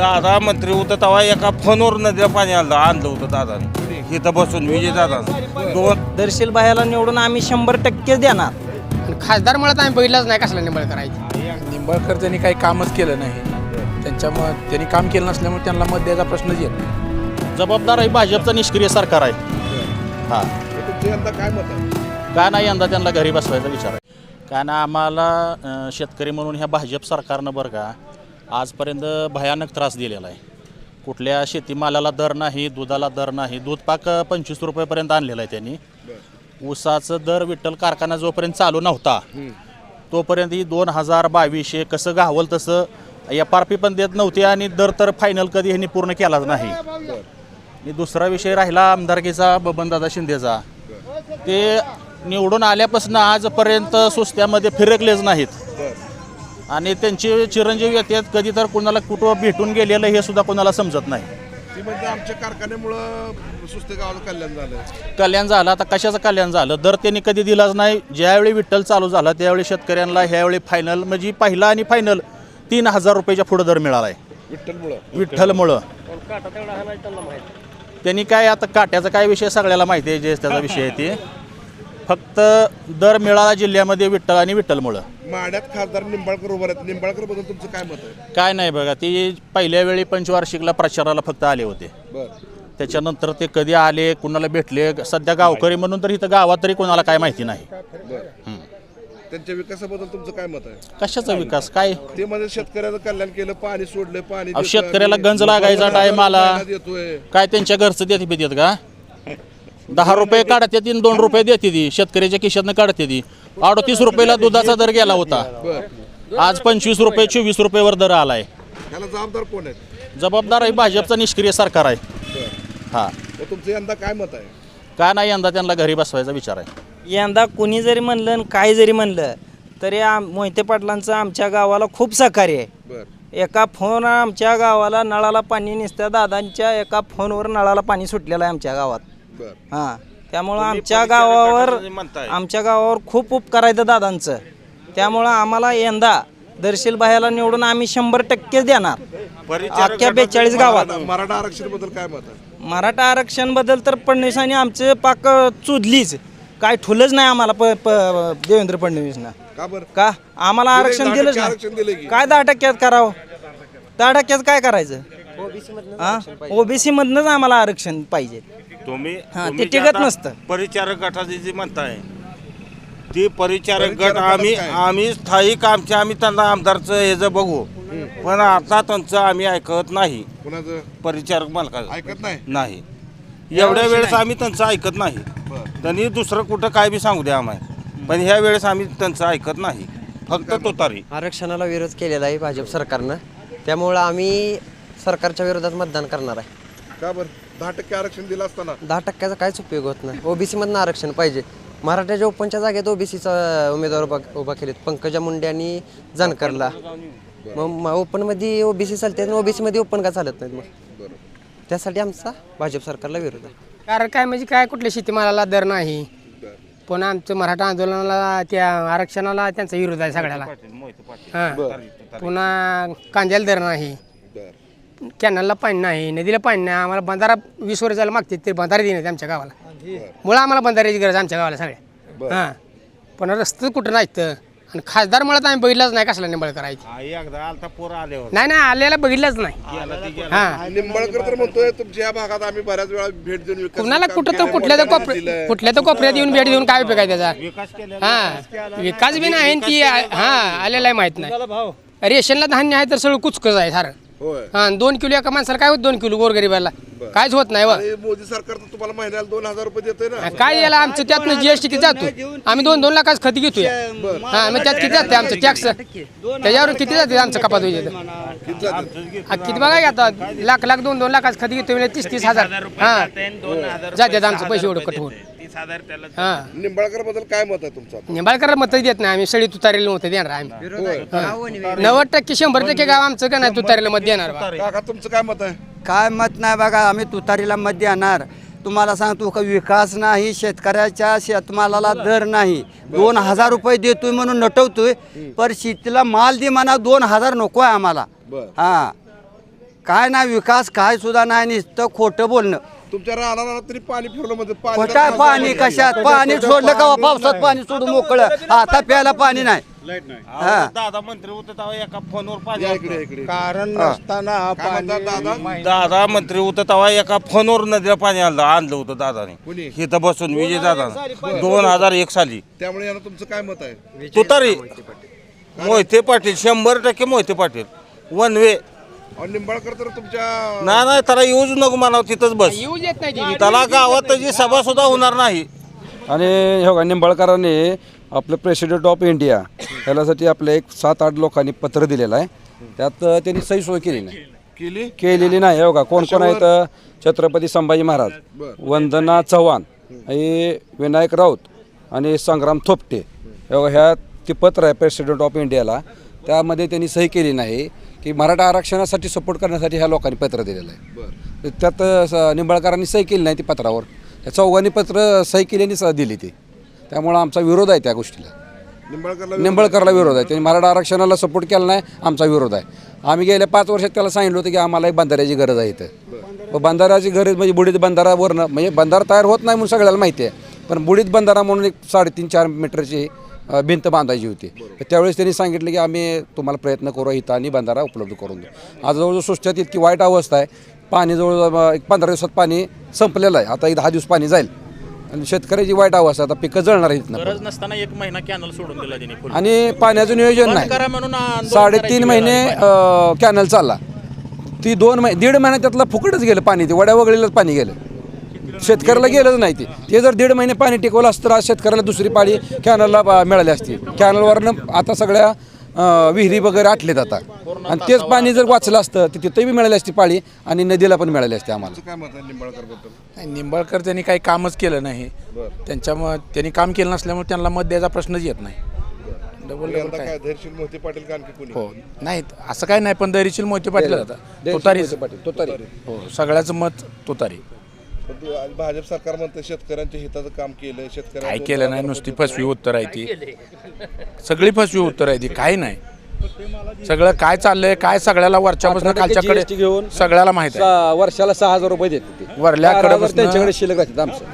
दादा मंत्री होतं तेव्हा एका फोनवर नदीला पाणी आणलं आणलं होतं दादाने. इथं बसून विजय दादा दोन दर्शील बाह्याला निवडून आम्ही शंभर टक्के देणार. आणि खासदार म्हणत आम्ही बघितलंच नाही कसला निंबळ करायची निंबाळकर त्यांनी काही कामच केलं नाही. त्यांच्यामुळे त्यांनी काम केलं नसल्यामुळे त्यांना मत द्यायचा प्रश्नच येत नाही. जबाबदार आहे भाजपचं निष्क्रिय सरकार आहे. हा. काय मत आहे का नाही यंदा त्यांना घरी बसवायचा विचार आहे? कारण आम्हाला अं, शेतकरी म्हणून ह्या भाजप सरकारनं बरं का आजपर्यंत भयानक त्रास दिलेला आहे. कुठल्या शेतीमालाला दर नाही दुधाला दर नाही दूध पाक पंचवीस रुपयेपर्यंत आणलेलं आहे त्यांनी. ऊसाचं दर विठ्ठल कारखाना जोपर्यंत चालू नव्हता तोपर्यंत ही दोन हजार बावीसशे कसं गावल तसं एफ आर पी पण देत नव्हते आणि दर तर फायनल कधी ह्यांनी पूर्ण केलाच नाही. आणि दुसरा विषय राहिला आमदारकीचा बबनदादा शिंदेचा. ते निवडून आल्यापासून आजपर्यंत सुस्त्यामध्ये फिरकलेच नाहीत. आणि त्यांचे चिरंजीव येतात कधी तर कुणाला कुठं भेटून गेलेलं हे सुद्धा कोणाला समजत नाही. ती म्हणजे आमच्या कारखान्यामुळं सुस्ते गावाला कल्याण झालं. कल्याण झालं. आता कशाचं कल्याण झालं? दर त्यांनी कधी दिलाच नाही. ज्यावेळी विठ्ठल चालू झाला त्यावेळी शेतकऱ्यांना ह्यावेळी फायनल म्हणजे पहिला आणि फायनल तीन हजार रुपयाच्या पुढं दर मिळाला आहे विठ्ठलमुळं. विठ्ठलमुळं त्यांनी काय आता काट्याचा काय विषय सगळ्याला माहिती आहे जे त्याचा विषय आहे ते. फक्त दर मिळाला जिल्ह्यामध्ये विठ्ठल आणि विठ्ठलमुळं. माड्यात खासदार निंबाळकर उभं आहेत निंबाळकरबद्दल तुमचं काय मत आहे? काय नाही बघा ती पहिल्या वेळी पंचवार्षिकला प्रचाराला फक्त आले होते. बर. त्याच्यानंतर ते कधी आले कुणाला भेटले सध्या गावकरी म्हणून तर इथं गावात तरी कोणाला काय माहिती नाही. बर. त्यांच्या विकासाबद्दल तुमचं काय मत आहे? कशाचा विकास? काय? ते म्हणजे शेतकऱ्याचं कल्याण केलं पाणी सोडलं पाणी अहो, देतोय शेतकऱ्याला. गंज लागायचा टायमाला. देतोय. काय त्यांच्या घरचं देते बी देत का? दहा रुपये काढते ती दोन रुपये देते ती. शेतकऱ्याच्या खिशातनं काढते ती. अडतीस रुपयाला दुधाचा दर गेला होता. आज पंचवीस रुपये चोवीस रुपयेवर दर आलाय. जबाबदार कोण आहेत? जबाबदार आहे भाजपचं निष्क्रिय सरकार आहे. हा. तुमचं यंदा काय मत आहे? का नाही यंदा त्यांना घरी बसवायचा विचार आहे. यंदा कुणी जरी म्हणलं आणि काय जरी म्हणलं तरी आम मोहिते पाटलांचं आमच्या गावाला खूप सहकार्य आहे. बर. एका फोन आमच्या गावाला नळाला पाणी निसत्या दादांच्या एका फोनवर नळाला पाणी सुटलेलं आहे आमच्या गावात. हां. त्यामुळं आमच्या गावावर आमच्या गावावर खूप उपकार आहेत दादांचं. त्यामुळं आम्हाला यंदा दर्शील बाह्याला निवडून आम्ही शंभर टक्के देणार. अख्ख्या बेचाळीस गावात. मराठा आरक्षणबद्दल काय मत आहे? मराठा आरक्षणबद्दल तर फडणवीसांनी आमचे पाक चुदलीच. काय ठुलंच नाही आम्हाला प प- देवेंद्र फडणवीसनं. का आम्हाला आरक्षण दिलंच नाही. की? काय दहा टक्क्यात करावं? दहा टक्क्यात काय करायचं? हा? ओबीसी मधनच आम्हाला आरक्षण पाहिजे. तुम्ही हा, तुम्ही ते जे टिकत आता नसतं. परिचारक गटाची जी म्हणताय ती परिचारक गट आम्ही आम्ही स्थायिक आमच्या आम्ही त्यांना आमदारचं हे जर बघू पण आता त्यांचं आम्ही ऐकत नाही. कुणाचं? परिचारक मालकाचं. ऐकत नाही? नाही. एवढ्या वेळेस आम्ही त्यांचं ऐकत नाही. त्यांनी दुसरं कुठं काय बी सांगू द्या आम्हाला. पण ह्या वेळेस आम्ही त्यांचं ऐकत नाही. फक्त तुतारी. आरक्षणाला विरोध केलेला आहे भाजप सरकारनं. त्यामुळं आम्ही सरकारच्या विरोधात मतदान करणार आहे. का बर? दहा टक्के आरक्षण दिलं असताना. दहा टक्क्याचा काहीच उपयोग होत नाही. ओबीसीमधनं आरक्षण पाहिजे. मराठ्याच्या ओपनच्या जागेत ओबीसीचा उमेदवार उभा उभा केलेत पंकजा मुंडे आणि जानकरला. मग ओपनमध्ये ओबीसी चालते आणि ओबीसीमध्ये ओपन का चालत नाहीत मग? त्यासाठी आमचा भाजप सरकारला विरोध आहे. कारण काय म्हणजे काय कुठल्या शेतीमालाला दर नाही. पण आमचं मराठा आंदोलनाला त्या आरक्षणाला त्यांचा विरोध आहे सगळ्याला. हां. पुन्हा कांद्याला दर नाही. कॅनलला पाणी नाही नदीला पाणी नाही आम्हाला बंधारा वीस वर्षाला मागते ते बंधारे देण्यात आमच्या गावाला. मुळं आम्हाला बंधाऱ्याची गरज आहे आमच्या गावाला सगळ्या. हां. पण रस्ते कुठं नाहीत. आणि खासदार म्हणत आम्ही बघितलंच नाही कसला निंबळ करायची आई एकदा आलता पोर आले होते. नाही नाही आलेला बघितलंच नाही. हां. निंबाळकर तर म्हणतोय तुमच्या या भागात आम्ही बऱ्याच वेळा भेट देऊन विकास कुणाला कुठं तर कुठल्या तर कोपऱ्या. कुठल्या तर कोपऱ्यात येऊन भेट देऊन काय उपयोग आहे त्याचा? विकास केला हा. विकास बी नाही ती हा आलेला आहे माहीत नाही. रेशनला धान्य आहे तर सगळं कुचकच आहे सारं. होय. हा आणि दोन किलो एका माणसाला काय होत दोन किलो गोरगरीबाला? काहीच होत नाही व. आणि मोदी सरकार तर तुम्हाला महिन्याला दोन हजार रुपये देतोय ना. काय याला आमचं त्यातनं जीएसटी किती जातो? आम्ही दोन दोन लाखाच खत घेतोय. हा मग त्यात किती जाते आमचं टॅक्स त्याच्यावर किती जाते आमचं कपात होईल किती जाते? किती बघा की आता लाख लाख दोन दोन लाखाच खत घेतोय म्हणजे तीस तीस हजार. हा. जातात आमचं पैसे एवढं कट होऊन. हा. निंबाळकरबद्दल काय मत आहे तुमचं निंबाळकर मत देत नाही आम्ही सळी तुतारेला मत देणार आम्ही. हा. नव्वद टक्के शंभर टक्के गाव आमचं का नाही तुतारेला मत देणार बा. काका तुमचं काय मत आहे? काय मत नाही बघा आम्ही तुतारीला मत देणार. तुम्हाला सांगतो का विकास नाही शेतकऱ्याच्या शेतमालाला दर नाही. दोन हजार रुपये देतोय म्हणून नटवतोय पर शेतीला माल दे म्हणा दोन हजार नको आहे आम्हाला. बर. हा. काय नाही विकास काय सुद्धा नाही नुसतं खोटं बोलणं. तुमच्या राहणार तरी पाणी फिरलं म्हणजे पाणी खोटा पाणी? कशात? पाणी सोडलं का पावसात पाणी सोडून मोकळं. आता प्यायला पाणी नाही. हा. दादा मंत्री होते तेव्हा एका फोनवर पाणी कारण नसताना काय दादा? दादा मंत्री होतं तेव्हा एका फोनवर नदीला पाणी आणलं आणलं होतं दादाने? इथं बसून विजय दादा दोन हजार एक साली. त्यामुळे यांना तुमचं काय मत आहे? तुतारी मोहिते पाटील शंभर टक्के मोहिते पाटील. One way. अहो, निंबाळकर तर तुमच्या नाही नाही त्याला येऊच नको म्हणावं तिथंच बस. येऊच येत नाही. त्याला गावात त्याची सभा सुद्धा होणार नाही. आणि हे बघा निंबाळकरांनी आपलं प्रेसिडेंट ऑफ इंडिया याच्यासाठी आपल्या एक सात आठ लोकांनी पत्र दिलेलं आहे. त्यात त्यांनी सही सोय केली नाही. केली? केलेली नाही. हे बघा कोण कोण आहेत छत्रपती संभाजी महाराज वंदना चव्हाण हे विनायक राऊत आणि संग्राम थोपटे. हे बघा ह्या ते पत्र आहे प्रेसिडेंट ऑफ इंडियाला त्यामध्ये त्यांनी सही केली नाही की मराठा आरक्षणासाठी सपोर्ट करण्यासाठी ह्या लोकांनी पत्र दिलेलं आहे. त्यात स- निंबाळकरांनी सही केली नाही ती पत्रावर. त्या चौघांनी पत्र सही केली आणि स- दिली ती. त्यामुळं आमचा विरोध आहे त्या गोष्टीला. निंबाळकरला निंबळकरला विरोध आहे. त्यांनी मराठा आरक्षणाला सपोर्ट केला नाही आमचा विरोध आहे. आम्ही गेल्या पाच वर्षात त्याला सांगितलं होतं की आम्हाला एक बंधाऱ्याची गरज आहे इथं. व बंधाऱ्याची गरज म्हणजे बुडीत बंधारावरनं म्हणजे बंधारा तयार होत नाही म्हणून सगळ्याला माहिती आहे. पण बुडीत बंधारा म्हणून एक साडेतीन चार मीटरची भिंत बांधायची होती. तर त्यावेळेस त्यांनी सांगितलं की आम्ही तुम्हाला प्रयत्न करू इथं आणि बंधारा उपलब्ध करून देऊ. आज जवळजवळ सुष्ट्यात इतकी वाईट अवस्था आहे. पाणी जवळजवळ अ, एक पंधरा दिवसात पाणी संपलेलं आहे. आता एक दहा दिवस पाणी जाईल. आणि शेतकऱ्याची वाईट अवस्था आता पिकं जळणार आहेत नसताना एक महिना कॅनल सोडून दिला. आणि पाण्याचं नियोजन नाही. साडेतीन महिने. कॅनल चालला. ती दोन महिने दीड महिन्यात त्यातलं फुकटच गेलं पाणी. ते वड्या वगळीलाच पाणी गेलं. शेतकऱ्याला गेलंच नाही ते. ते जर दीड महिने पाणी टिकवलं असतं तर आज शेतकऱ्याला दुसरी पाळी कॅनलला मिळाली असती. कॅनलवरनं आता सगळ्या विहिरी वगैरे आटलेत आता. आणि तेच पाणी जर वाचलं असतं तर तिथंही बी मिळाली असती पाळी आणि नदीला पण मिळाली असते आम्हाला. काय मत आहे निंबाळकरबद्दल नाही, निंबाळकर त्यांनी काही कामच केलं नाही. त्यांच्यामुळे त्यांनी काम केलं नसल्यामुळे त्यांना मत द्यायचा प्रश्नच येत नाही. डबल यंदा डबल काय काय. धैर्यशील मोहिते पाटील का आणखी कोणी हो. नाही असं काय नाही पण दरीशील मोहिते पाटील आता. तुतारी. तुतारी. हो सगळ्याचं मत तुतारी. पण भाजप सरकार म्हणतं शेतकऱ्यांच्या हिताचं काम केलं शेतकऱ्यांना काय केलं नाही? नुसती फसवी उत्तर आहे ती. सगळी फसवी उत्तर आहे ती काही नाही. सगळं काय चाललंय काय सगळ्याला वरच्यापासून खालच्याकडे GST घेऊन सगळ्याला माहिती आहे. वर्षाला सहा हजार रुपये देते ते वरल्या चार हजार कडेपासनं- त्यांच्याकडे शिल्लक राहतात आमचं.